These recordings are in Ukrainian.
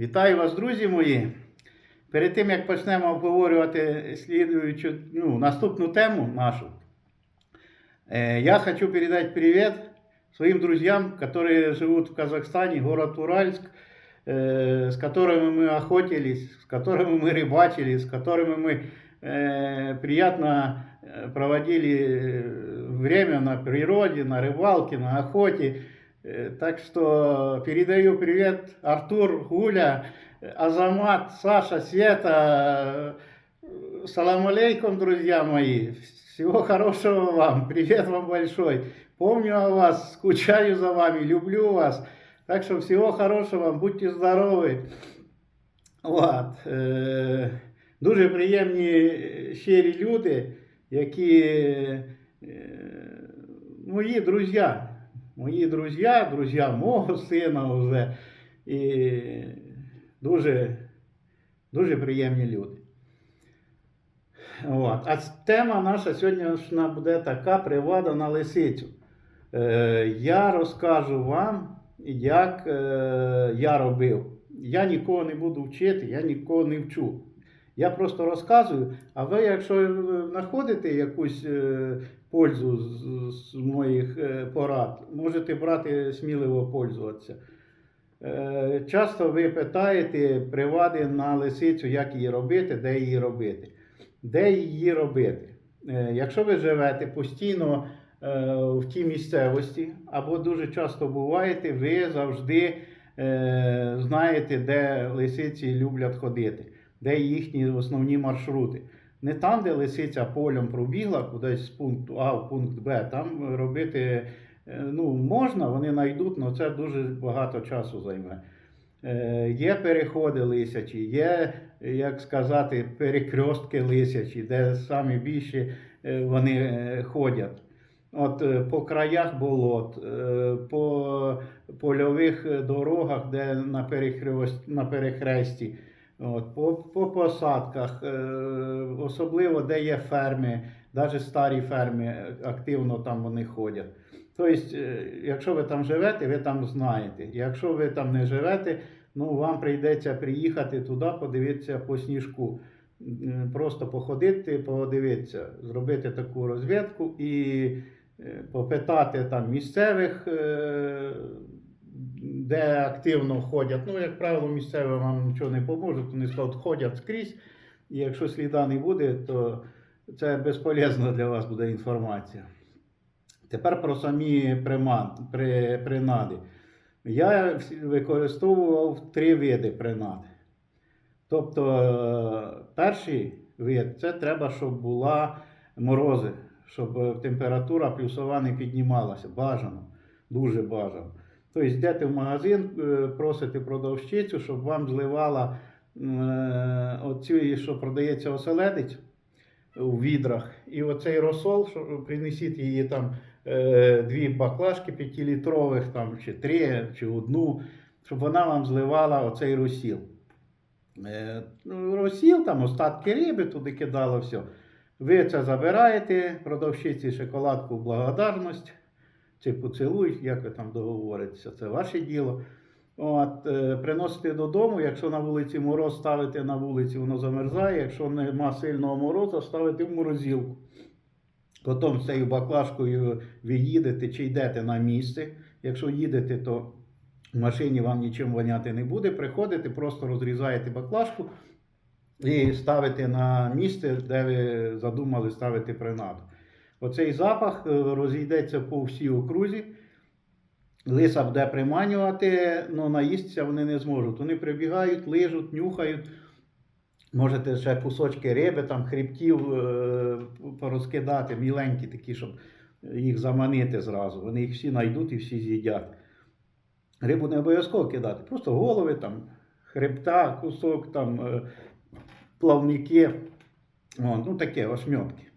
Вітаю вас, друзі мої. Перед тим як почнемо обговорювати слідуючу, ну, наступну тему нашу, э, я хочу передать привет своим друзьям, которые живут в Казахстане, город Уральск, э, с которыми мы охотились, с которыми мы рыбачили, с которыми мы э, приятно э, проводили э, время на природе, на рыбалке, на охоте. Э, Так что передаю привет Артур, Гуля, Азамат, Саша, Света. Э, Салам алейкум, друзья мои. Всего хорошего вам. Привет вам большой. Помню о вас, скучаю за вами, люблю вас. Так что всего хорошего вам, будьте здоровы. От. Е, дуже приємні е, щирі люди, які е, мої друзі. Мої друзі, друзі мого сина вже. І дуже, дуже приємні люди. От. А тема наша сьогоднішня буде така привада на лисицю. Е, я розкажу вам, як е, я робив. Я нікого не буду вчити, я нікого не вчу. Я просто розказую, а ви, якщо е, знаходите якусь е, пользу з, з порад, можете брати сміливо пользуватися. Е, Часто ви питаєте привади на лисицю, як її робити, де її робити. Де її робити? Е, Якщо ви живете постійно е, в тій місцевості, або дуже часто буваєте, ви завжди знаєте, де лисиці люблять ходити, де їхні основні маршрути. Не там, де лисиця полем пробігла кудись з пункту А в пункт Б, там робити е, ну, можна, вони знайдуть, але це дуже багато часу займе. Е, Є переходи лисячі, є, як сказати, перекрестки лисячі, де самі більші е, вони ходять. От по краях болот, по польових дорогах, де на, перехрест, на перехресті, от, по, по посадках, е, особливо де є ферми, навіть старі ферми е, активно там вони ходять. Тобто, е, якщо ви там живете, ви там знаєте. Якщо ви там не живете, ну вам прийдеться приїхати туди, подивитися по сніжку. Просто походити, подивитися, зробити таку розвідку і попитати там місцевих, де активно ходять. Ну, як правило, місцеві вам нічого не поможуть, вони ходять скрізь. І якщо сліда не буде, то це безполезна для вас буде інформація. Тепер про самі при, принади. Я використовував три види принад. Тобто, е, перший вид це треба, щоб була морози, щоб е, температура плюсова не піднімалася. Бажано, дуже бажано. Тобто йдете в магазин, е, просите продавщицю, щоб вам зливала е, оцю, що продається оселедець у відрах. І оцей розсол, що принесіть її там е, дві баклажки п'ятилітрових, там, чи три, чи одну, щоб вона вам зливала оцей розсіл. Ну, розсіл, там остатки риби туди кидало все. Ви це забираєте, продавщиці шоколадку в благодарність, чи поцілуй, як ви там договоритеся, це ваше діло. От, е, приносите додому, якщо на вулиці мороз ставите на вулиці, воно замерзає. Якщо нема сильного морозу, ставите в морозилку. Потім з цією баклажкою ви їдете чи йдете на місце. Якщо їдете, то в машині вам нічим воняти не буде. Приходите, просто розрізаєте баклажку і ставите на місце, де ви задумали ставити принаду. Оцей запах е, розійдеться по всій окрузі. Лиса буде приманювати, але наїстися вони не зможуть. Вони прибігають, лижуть, нюхають. Можете ще кусочки риби, там хребтів е, порозкидати, міленькі такі, щоб їх заманити зразу. Вони їх всі знайдуть і всі з'їдять. Рибу не обов'язково кидати, просто голови, там, хребта, кусок, там, е, плавники. От, ну таке, ошмьотки.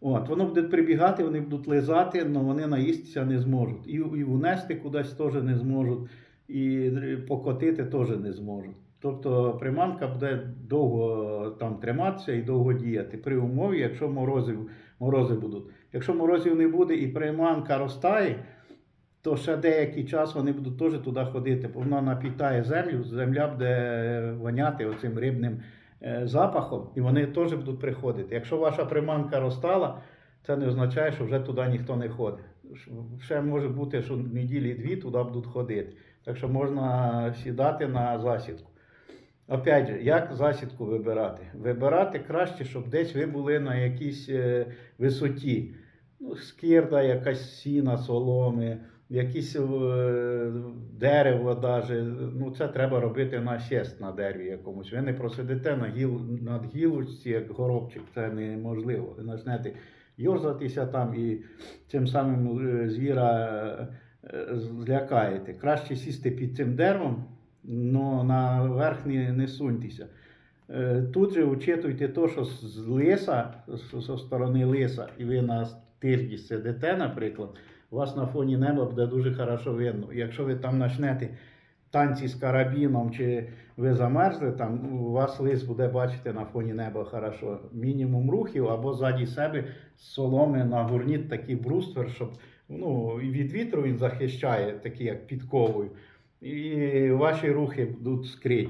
От, воно буде прибігати, вони будуть лизати, але вони наїстися не зможуть. І, і унести кудись теж не зможуть, і покотити теж не зможуть. Тобто приманка буде довго там триматися і довго діяти при умові, якщо морози, морози будуть. Якщо морозів не буде і приманка розтає, то ще деякий час вони будуть теж туди ходити, бо вона напітає землю, земля буде воняти оцим рибним запахом, і вони теж будуть приходити. Якщо ваша приманка розтала, це не означає, що вже туди ніхто не ходить. Ще може бути, що неділі дві туди будуть ходити. Так що можна сідати на засідку. Опять же, як засідку вибирати? Вибирати краще, щоб десь ви були на якійсь е, висоті. Ну, скирда, якась сіна, соломи, якісь е, дерево даже. Ну, це треба робити на сіст на дереві якомусь. Ви не просидите на гіл, над гілочці, як горобчик, це неможливо. Ви почнете йорзатися там і цим самим е, звіра е, злякаєте. Краще сісти під цим деревом, але наверх не, не суньтеся. Тут же учитуйте те, що з лиса, з з сторони лиса, і ви на тижні сидите, наприклад, у вас на фоні неба буде дуже хорошо видно. Якщо ви там почнете танці з карабіном, чи ви замерзли, там у вас лис буде бачити на фоні неба хорошо. Мінімум рухів або ззаді себе з соломи нагорніть такий бруствер, щоб ну, від вітру він захищає, такий як підковою. І ваші рухи будуть скриті.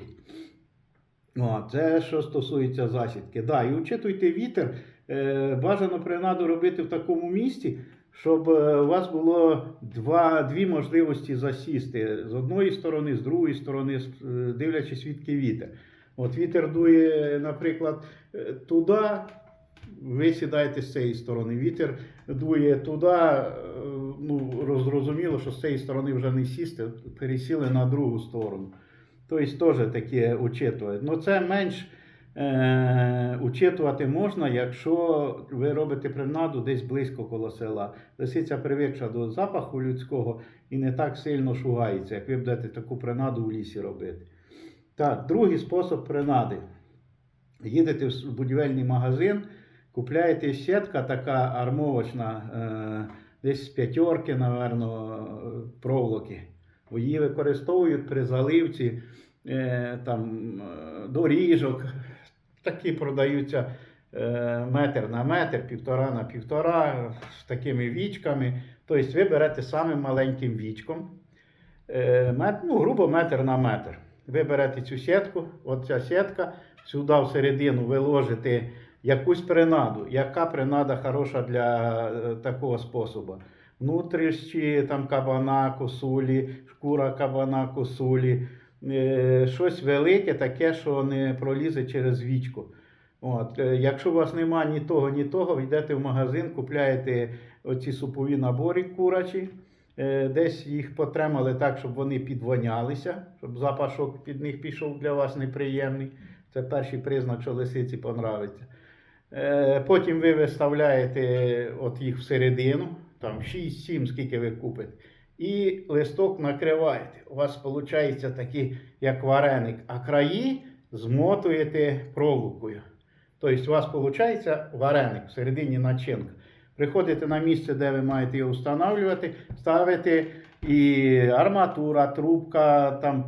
О, це що стосується засідки. Да, і учитуйте вітер. Е, бажано принаду робити в такому місці, щоб е, у вас було два, дві можливості засісти з одної сторони, з другої сторони, е, дивлячись, звідки вітер. От вітер дує, наприклад, е, туди, ви сідаєте з цієї сторони. Вітер дує туди, ну, зрозуміло, що з цієї сторони вже не сісти, пересіли на другу сторону. Тобто теж таке учитувати. Ну це менш е, учитувати можна, якщо ви робите принаду десь близько коло села. Лисиця привикша до запаху людського і не так сильно шугається, як ви будете таку принаду в лісі робити. Так, другий спосіб принади. Їдете в будівельний магазин, купляєте сітка така армовочна, е, десь з п'ятерки, напевно, проволоки. Її використовують при заливці е, там, доріжок. Такі продаються е, метр на метр, півтора на півтора, з такими вічками. Тобто ви берете самим маленьким вічком, е, ну, грубо метр на метр. Ви берете цю сітку, от ця сітка, сюди всередину ви ложите якусь принаду. Яка принада хороша для е, такого способу? Внутрішні там кабана, косулі, шкура кабана, косулі, щось велике, таке, що не пролізе через вічку. От, е, якщо у вас нема ні того, ні того, йдете в магазин, купляєте оці супові набори курачі, е, десь їх потримали так, щоб вони підвонялися, щоб запашок під них пішов для вас неприємний. Це перший признак, що лисиці понравиться. Е, Потім ви виставляєте от їх всередину, там 6-7, скільки ви купите, і листок накриваєте. У вас виходить такий, як вареник, а краї змотуєте проволокою. Тобто у вас виходить вареник всередині начинка. Приходите на місце, де ви маєте його встановлювати, ставите і арматура, трубка, там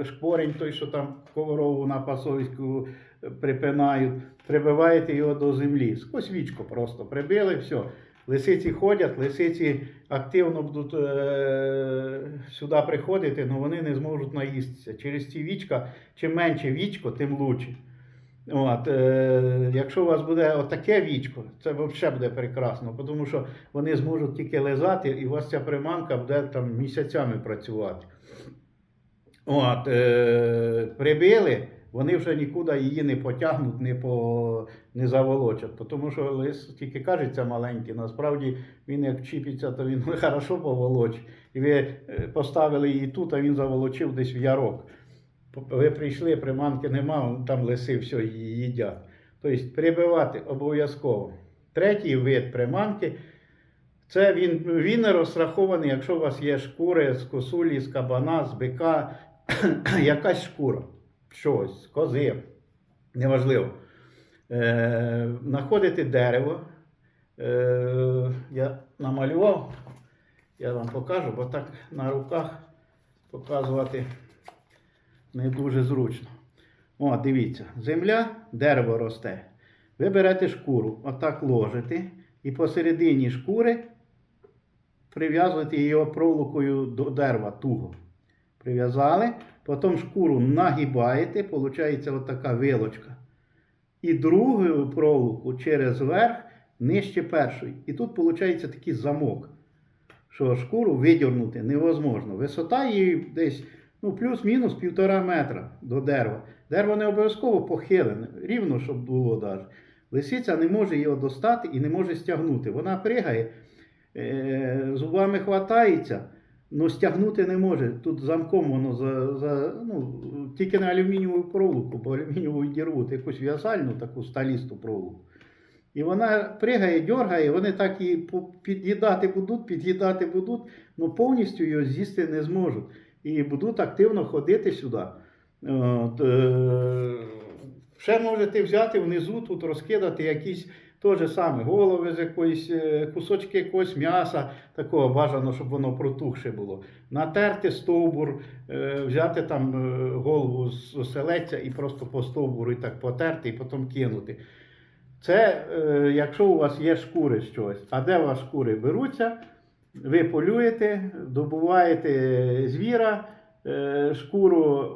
е, шпорень, той, що там коврову на пасовську е, припинають, прибиваєте його до землі. Сквозь вічко просто прибили, все. Лисиці ходять, лисиці активно будуть е, сюди приходити, але вони не зможуть наїстися. Через ці вічка, чим менше вічко, тим краще. От, е, якщо у вас буде отаке вічко, це взагалі буде прекрасно, тому що вони зможуть тільки лизати, і у вас ця приманка буде там місяцями працювати. От, е, прибили, вони вже нікуди її не потягнуть, не, по, не заволочать. Тому що лис тільки кажеться маленький, насправді він як чіпиться, то він хорошо поволочить. І ви е, поставили її тут, а він заволочив десь в ярок. Ви прийшли, приманки нема, там лиси все її їдять. Тобто прибивати обов'язково. Третій вид приманки це він, він розрахований, якщо у вас є шкури з косулі, з кабана, з бика, якась шкура, щось, кози, неважливо. Е, знаходите дерево. Е, я намалював, я вам покажу, бо так на руках показувати не дуже зручно. О, дивіться, земля, дерево росте. Ви берете шкуру, отак ложите, і посередині шкури прив'язувати його проволокою до дерева туго. Прив'язали, потім шкуру нагибаєте, виходить отака вилочка. І другу проволоку через верх нижче першої. І тут виходить такий замок, що шкуру видірнути невозможно. Висота її десь ну, плюс-мінус півтора метра до дерева. Дерево не обов'язково похилене, рівно, щоб було навіть. Лисиця не може його достати і не може стягнути. Вона пригає, е, зубами хватається, але стягнути не може. Тут замком воно за, за, ну, тільки на алюмінієву проволоку, бо алюмінієву дірвуть, якусь в'язальну таку сталісту проволоку. І вона пригає, дергає, вони так і під'їдати будуть, під'їдати будуть, але повністю його з'їсти не зможуть. І будуть активно ходити сюди. От, е, ще можете взяти внизу, тут розкидати якісь те же саме, голови з якоїсь, е, кусочки якогось м'яса, такого бажано, щоб воно протухше було. Натерти стовбур, е, взяти там е, голову з оселедця і просто по стовбуру і так потерти, і потім кинути. Це якщо у вас є шкури чогось. А де у вас шкури беруться? Ви полюєте, добуваєте звіра, шкуру,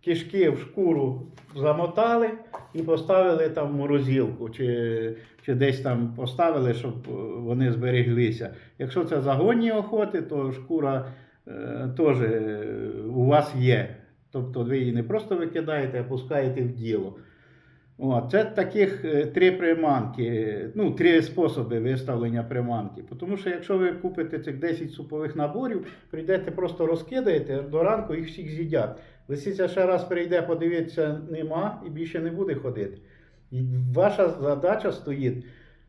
кишки в шкуру замотали і поставили там в морозилку, чи, чи десь там поставили, щоб е, вони збереглися. Якщо це загонні охоти, то шкура е, теж е, у вас є. Тобто ви її не просто викидаєте, а пускаєте в діло. О, це таких е, три приманки, ну, три способи виставлення приманки. Тому що якщо ви купите цих 10 супових наборів, прийдете просто розкидаєте, до ранку їх всіх з'їдять. Лисиця ще раз прийде, подивиться, нема і більше не буде ходити. І ваша задача стоїть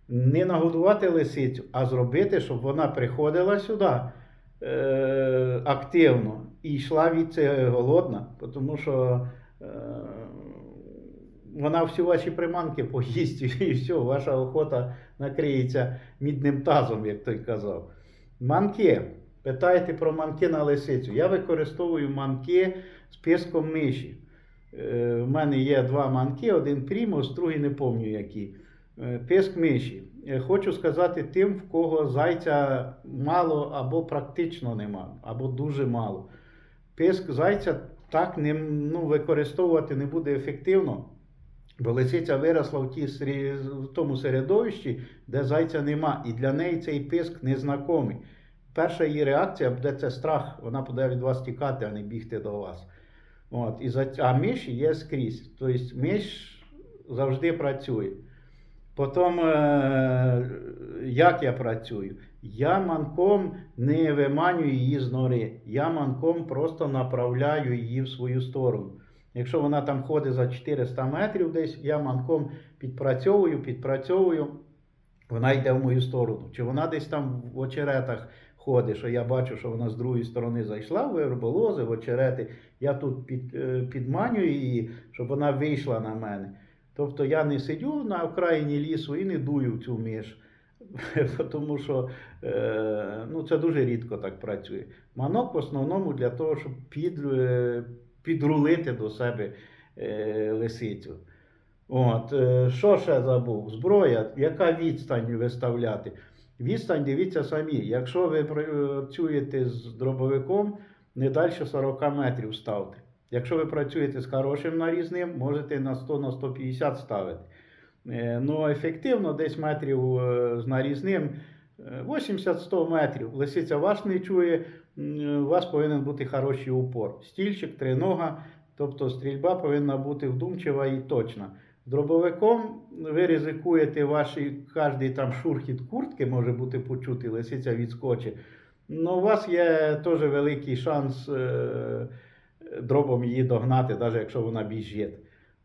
не нагодувати лисицю, а зробити, щоб вона приходила сюди е, активно і йшла від це голодна, тому що. Е, вона всі ваші приманки поїсть, і все, ваша охота накриється мідним тазом, як той казав. Манки. Питаєте про манки на лисицю. Я використовую манки з писком миші. Е, в мене є два манки, один примус, другий не пам'ятаю який. Е, Писк миші. Е, Хочу сказати тим, в кого зайця мало або практично нема, або дуже мало. Писк зайця так не, ну, використовувати не буде ефективно. Бо лисиця виросла в, ті, в тому середовищі, де зайця нема, і для неї цей писк незнакомий. Перша її реакція буде це страх, вона буде від вас тікати, а не бігти до вас. От, і за, а миш є скрізь. Тобто миш завжди працює. Потім, е, як я працюю? Я манком не виманюю її з нори. Я манком просто направляю її в свою сторону. Якщо вона там ходить за 400 метрів десь, я манком підпрацьовую, підпрацьовую, вона йде в мою сторону. Чи вона десь там в очеретах ходить, що я бачу, що вона з другої сторони зайшла верболози, в очерети, я тут під, е, підманюю її, щоб вона вийшла на мене. Тобто я не сидю на окраїні лісу і не дую в цю миш. Тому що е, ну, це дуже рідко так працює. Манок в основному для того, щоб під, е, підрулити до себе е, лисицю. От, е, що ще забув? Зброя, яка відстань виставляти? Відстань дивіться самі. Якщо ви працюєте з дробовиком, не далі 40 метрів ставте. Якщо ви працюєте з хорошим нарізним, можете на 100 на 150 ставити. Е, Ну, ефективно десь метрів е, з нарізним е, 80-100 метрів. Лисиця вас не чує, у вас повинен бути хороший упор. Стільчик, тринога, тобто стрільба повинна бути вдумчива і точна. Дробовиком ви ризикуєте ваші, кожний там шурхіт куртки може бути почути, лисиця відскочить. Ну, у вас є теж великий шанс е, дробом її догнати, навіть якщо вона біжить.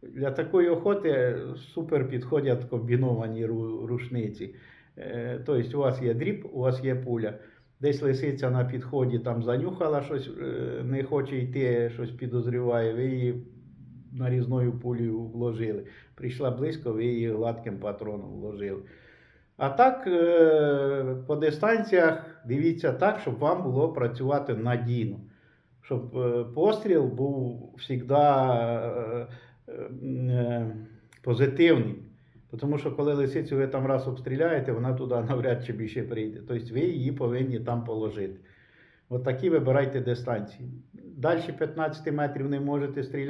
Для такої охоти супер підходять комбіновані ру- рушниці. Е, Тобто у вас є дріб, у вас є пуля. Десь лисиця на підході там занюхала щось, е, не хоче йти, щось підозріває, ви її нарізною пулею вложили. Прийшла близько, ви її гладким патроном вложили. А так, е, по дистанціях дивіться так, щоб вам було працювати надійно. Щоб е, постріл був завжди позитивний. Тому що коли лисицю ви там раз обстріляєте, вона туди навряд чи більше прийде. Тобто ви її повинні там положити. От такі вибирайте дистанції. Далі 15 метрів не можете стріляти.